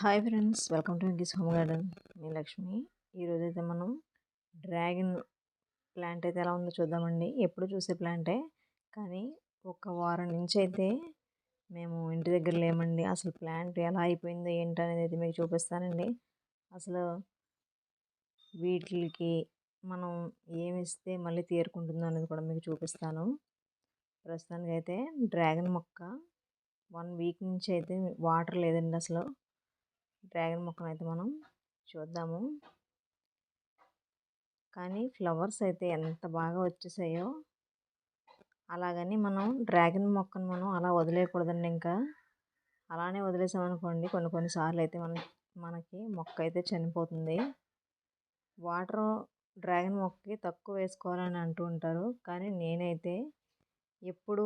Hi friends welcome to Gis home garden. మీ లక్ష్మి. ఈరోజైతే మనం dragon plant అయితే ఎలా ఉందో చూద్దామండి. ఎప్పుడు చూసే ప్లాంటే కానీ ఒక వారం నుంచి అయితే మేము ఇంటి దగ్గర లేమండి. అసలు ప్లాంట్ ఎలా అయిపోయిందో ఏంటి అనేది అయితే మీకు చూపిస్తానండి. అసలు వీటికి మనం ఏమి ఇస్తే మళ్ళీ తీరుకుంటుందో అనేది కూడా మీకు చూపిస్తాను. ప్రస్తుతానికి అయితే డ్రాగన్ మొక్క వన్ వీక్ నుంచి అయితే వాటర్ లేదండి అసలు. డ్రాగన్ మొక్కను అయితే మనం చూద్దాము. కానీ ఫ్లవర్స్ అయితే ఎంత బాగా వచ్చేసాయో అలాగని మనం డ్రాగన్ మొక్కను మనం అలా వదిలేయకూడదండి ఇంకా. అలానే వదిలేసామనుకోండి కొన్ని కొన్నిసార్లు అయితే మన మనకి మొక్క అయితే చనిపోతుంది. వాటర్ డ్రాగన్ మొక్కకి తక్కువ వేసుకోవాలని అంటూ ఉంటారు. కానీ నేనైతే ఎప్పుడు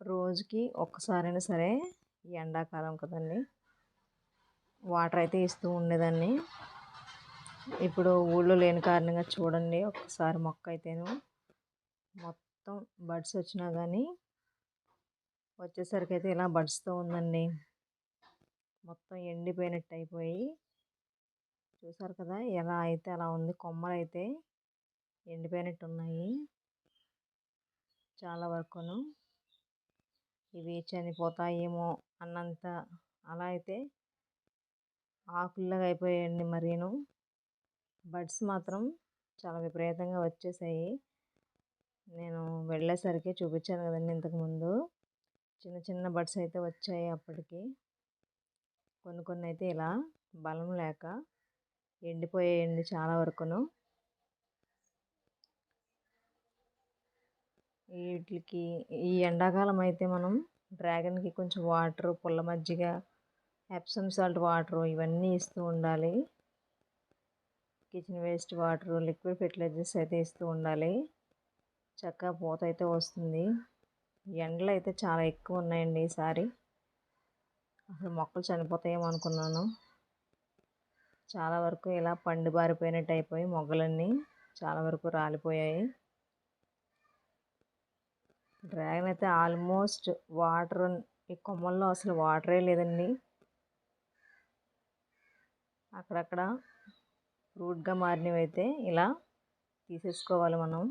రోజుకి ఒక్కసారైనా సరే ఎండాకాలం కదండి వాటర్ అయితే ఇస్తూ ఉండేదాన్ని. ఇప్పుడు ఊళ్ళో లేని కారణంగా చూడండి ఒక్కసారి మొక్క అయితేను మొత్తం బడ్స్ వచ్చినా కానీ వచ్చేసరికి అయితే ఇలా బడ్స్తో ఉందండి. మొత్తం ఎండిపోయినట్టు అయిపోయి చూసారు కదా ఎలా అయితే అలా ఉంది కొమ్మలు అయితే ఎండిపోయినట్టు ఉన్నాయి చాలా వరకును. ఇవి చనిపోతాయేమో అన్నంత అలా అయితే ఆకుల్లాగా అయిపోయాయండి మరీను. బడ్స్ మాత్రం చాలా విపరీతంగా వచ్చేసాయి. నేను వెళ్ళేసరికి చూపించాను కదండి ఇంతకుముందు చిన్న చిన్న బడ్స్ అయితే వచ్చాయి అప్పటికి. కొన్ని కొన్ని అయితే ఇలా బలం లేక ఎండిపోయాయండి చాలా వరకును. వీటికి ఈ ఎండాకాలం అయితే మనం డ్రాగన్కి కొంచెం వాటర్ పుల్ల మజ్జిగ ఎప్సమ్ సాల్ట్ వాటరు ఇవన్నీ ఇస్తూ ఉండాలి. Kitchen waste water liquid fertilisers అయితే ఇస్తూ ఉండాలి. చక్కగా పూత అయితే వస్తుంది. ఎండలు అయితే చాలా ఎక్కువ ఉన్నాయండి ఈసారి. అసలు మొక్కలు చనిపోతాయేమో అనుకున్నాను. చాలా వరకు ఇలా పండు బారిపోయినట్టు అయిపోయి మొగ్గలన్నీ చాలా వరకు రాలిపోయాయి. డ్రాగన్ అయితే ఆల్మోస్ట్ వాటర్ ఈ కొమ్మల్లో అసలు వాటరే లేదండి. అక్కడక్కడ రూట్గా మారినవి అయితే ఇలా తీసేసుకోవాలి మనం.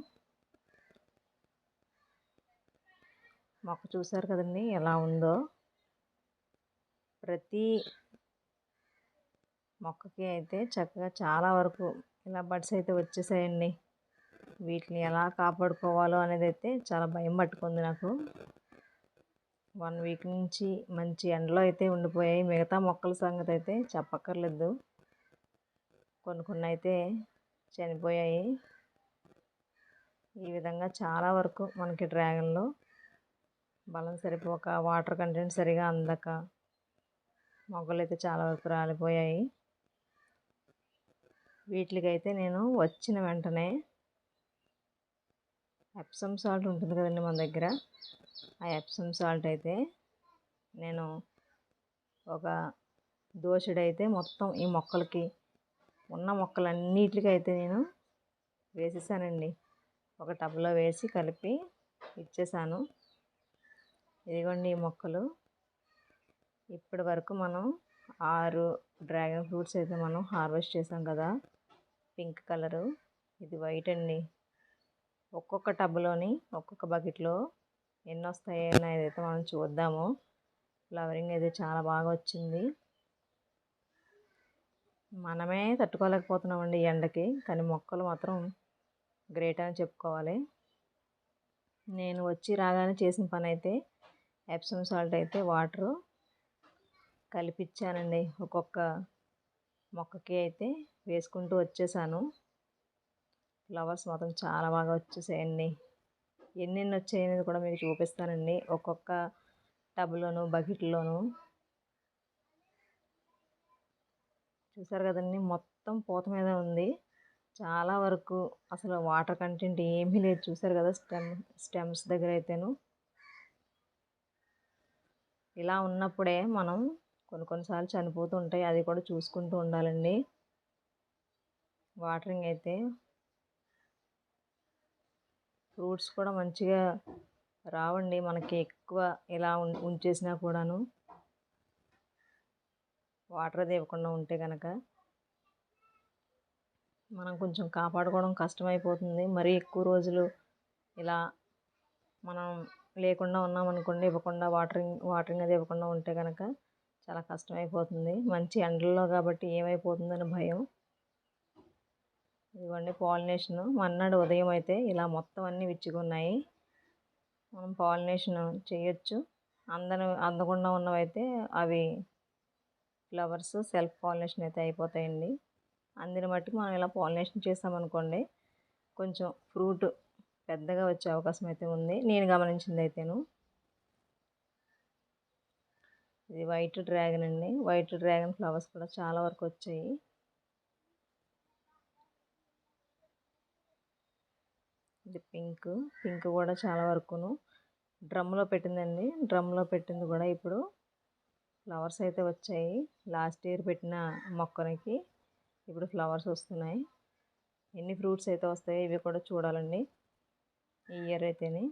మొక్క చూసారు కదండి ఎలా ఉందో. ప్రతి మొక్కకి అయితే చక్కగా చాలా వరకు ఇలా బడ్స్ అయితే వచ్చేసాయండి. వీటిని ఎలా కాపాడుకోవాలో అనేది అయితే చాలా భయం పట్టుకుంది నాకు. వన్ వీక్ నుంచి మంచి ఎండలో అయితే ఉండిపోయాయి. మిగతా మొక్కల సంగతి అయితే చెప్పక్కర్లేదు. కొన్ని కొన్ని అయితే చనిపోయాయి. ఈ విధంగా చాలా వరకు మనకి డ్రాగన్లో బలం సరిపోక వాటర్ కంటెంట్ సరిగా అందక మొగ్గలు అయితే చాలా వరకు రాలిపోయాయి. వీటికైతే నేను వచ్చిన వెంటనే ఎప్సమ్ సాల్ట్ ఉంటుంది కదండి మన దగ్గర. ఆ ఎప్సమ్ సాల్ట్ అయితే నేను ఒక దోషుడైతే మొత్తం ఈ మొక్కలకి ఉన్న మొక్కలన్నిటికీ అయితే నేను వేసేసానండి. ఒక టబ్లో వేసి కలిపి ఇచ్చేసాను. ఇదిగోండి ఈ మొక్కలు. ఇప్పటి వరకు మనం ఆరు డ్రాగన్ ఫ్రూట్స్ అయితే మనం హార్వెస్ట్ చేసాం కదా. Pink colour. ఇది వైట్ అండి. ఒక్కొక్క టబ్లోని ఒక్కొక్క బకెట్లో ఎన్ని వస్తాయి అనేది అయితే మనం చూద్దాము. ఫ్లవరింగ్ అయితే చాలా బాగా వచ్చింది. మనమే తట్టుకోలేకపోతున్నామండి ఈ ఎండకి కానీ మొక్కలు మాత్రం గ్రేట్ అని చెప్పుకోవాలి. నేను వచ్చి రాగానే చేసిన పని అయితే ఎప్సమ్ సాల్ట్ అయితే వాటరు కలిపిచ్చానండి. ఒక్కొక్క మొక్కకి అయితే వేసుకుంటూ వచ్చేసాను. ఫ్లవర్స్ మాత్రం చాలా బాగా వచ్చేసాయండి. ఎన్నెన్ని వచ్చాయనేది కూడా మీకు చూపిస్తానండి. ఒక్కొక్క టబ్లోను బకెట్లోను చూసారు కదండి! మొత్తం పూత మీద ఉంది. చాలా వరకు అసలు వాటర్ కంటెంట్ ఏమీ లేదు. చూసారు కదా! స్టెమ్ స్టెమ్స్ దగ్గర అయితేను. ఇలా ఉన్నప్పుడే మనం కొన్ని కొన్నిసార్లు చనిపోతూ ఉంటాయి. అది కూడా చూసుకుంటూ ఉండాలండి. వాటరింగ్ అయితే ఫ్రూట్స్ కూడా మంచిగా రావండి. మనకి ఎక్కువ ఇలా ఉంచేసినా కూడాను. వాటర్ అది ఇవ్వకుండా ఉంటే కనుక మనం కొంచెం కాపాడుకోవడం కష్టమైపోతుంది. మరీ ఎక్కువ రోజులు ఇలా మనం లేకుండా ఉన్నామనుకోండి ఇవ్వకుండా వాటరింగ్ వాటరింగ్ అది ఇవ్వకుండా ఉంటే కనుక చాలా కష్టమైపోతుంది. మంచి ఎండల్లో కాబట్టి ఏమైపోతుందని భయం. ఇదిగోండి పాలినేషన్. మన్నాడు ఉదయం అయితే ఇలా మొత్తం అన్నీ విచ్చుకున్నాయి. మనం పాలినేషన్ చేయొచ్చు. అందని అందకుండా ఉన్నవైతే అవి ఫ్లవర్స్ సెల్ఫ్ పాలినేషన్ అయితే అయిపోతాయండి. అందుని బట్టి మనం ఇలా పాలినేషన్ చేసామనుకోండి కొంచెం ఫ్రూట్ పెద్దగా వచ్చే అవకాశం అయితే ఉంది. నేను గమనించింది అయితేను. ఇది వైట్ డ్రాగన్ అండి. వైట్ డ్రాగన్ ఫ్లవర్స్ కూడా చాలా వరకు వచ్చాయి. ఇది పింక్ పింక్ కూడా చాలా వరకును. డ్రమ్లో పెట్టిందండి. డ్రమ్లో పెట్టింది కూడా ఇప్పుడు. ఫ్లవర్స్ అయితే వచ్చాయి. లాస్ట్ ఇయర్ పెట్టిన మొక్కలకి ఇప్పుడు ఫ్లవర్స్ వస్తున్నాయి. ఎన్ని ఫ్రూట్స్ అయితే వస్తాయో ఇవి కూడా చూడాలండి. ఈ ఇయర్ అయితేనే.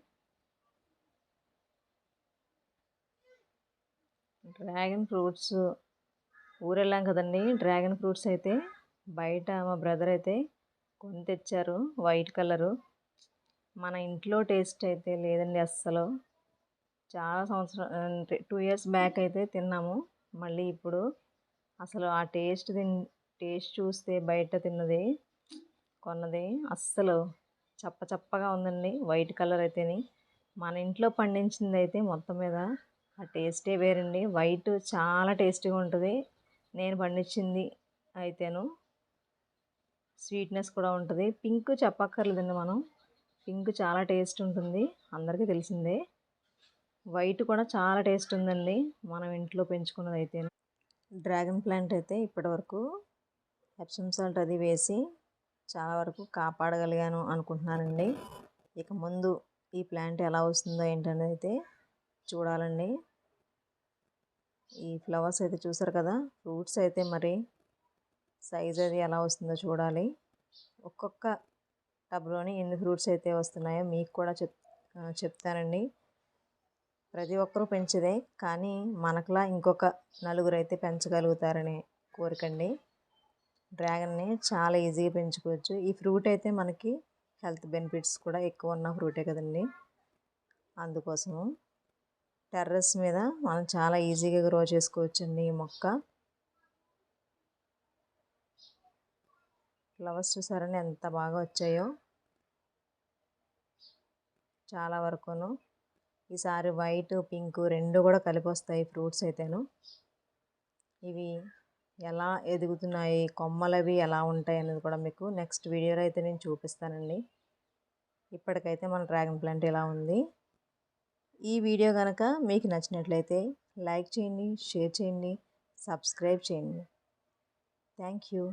డ్రాగన్ ఫ్రూట్స్ ఊరెళ్ళాం కదండి. డ్రాగన్ ఫ్రూట్స్ అయితే బయట మా బ్రదర్ అయితే కొని తెచ్చారు వైట్ కలరు. మన ఇంట్లో టేస్ట్ అయితే లేదండి అస్సలు. చాలా సంవత్సరం టూ ఇయర్స్ బ్యాక్ అయితే తిన్నాము. మళ్ళీ ఇప్పుడు అసలు ఆ టేస్ట్ తిన్ టేస్ట్ చూస్తే బయట తిన్నది కొన్నది అస్సలు చప్ప చప్పగా ఉందండి. వైట్ కలర్ అయితేని. మన ఇంట్లో పండించింది అయితే మొత్తం మీద ఆ టేస్టే వేరండి. వైట్ చాలా టేస్టీగా ఉంటుంది. నేను పండించింది అయితేను స్వీట్నెస్ కూడా ఉంటుంది. పింక్ చెప్పక్కర్లేదండి మనం. పింక్ చాలా టేస్ట్ ఉంటుంది. అందరికీ తెలిసిందే. వైట్ కూడా చాలా టేస్ట్ ఉందండి. మనం ఇంట్లో పెంచుకున్నది అయితే డ్రాగన్ ప్లాంట్ అయితే ఇప్పటివరకు ఎప్సమ్ సాల్ట్ అది వేసి చాలా వరకు కాపాడగలిగాను అనుకుంటున్నానండి. ఇక ముందు ఈ ప్లాంట్ ఎలా వస్తుందో ఏంటనేది అయితే చూడాలండి. ఈ ఫ్లవర్స్ అయితే చూసారు కదా ఫ్రూట్స్ అయితే మరి సైజ్ అది ఎలా వస్తుందో చూడాలి. ఒక్కొక్క టబ్లోని ఎన్ని ఫ్రూట్స్ అయితే వస్తున్నాయో మీకు కూడా చెప్ చెప్తానండి. ప్రతి ఒక్కరూ పెంచదే. కానీ మనకులా ఇంకొక నలుగురు అయితే పెంచగలుగుతారనే కోరికండి. డ్రాగన్ని చాలా ఈజీగా పెంచుకోవచ్చు. ఈ ఫ్రూట్ అయితే మనకి హెల్త్ బెనిఫిట్స్ కూడా ఎక్కువ ఉన్న ఫ్రూటే కదండి. అందుకోసము టెర్రస్ మీద మనం చాలా ఈజీగా గ్రో చేసుకోవచ్చండి ఈ మొక్క. ఫ్లవర్స్ చూసారని ఎంత బాగా వచ్చాయో. చాలా వరకును ఈసారి వైట్ పింక్ రెండు కూడా కలిపి వస్తాయి ఫ్రూట్స్ అయితేను. ఇవి ఎలా ఎదుగుతున్నాయి కొమ్మలవి ఎలా ఉంటాయి అనేది కూడా మీకు నెక్స్ట్ వీడియోలో అయితే నేను చూపిస్తానండి. ఇప్పటికైతే మన డ్రాగన్ ప్లాంట్ ఇలా ఉంది. ఈ వీడియో కనుక మీకు నచ్చినట్లయితే లైక్ చేయండి షేర్ చేయండి సబ్స్క్రైబ్ చేయండి. Thank you.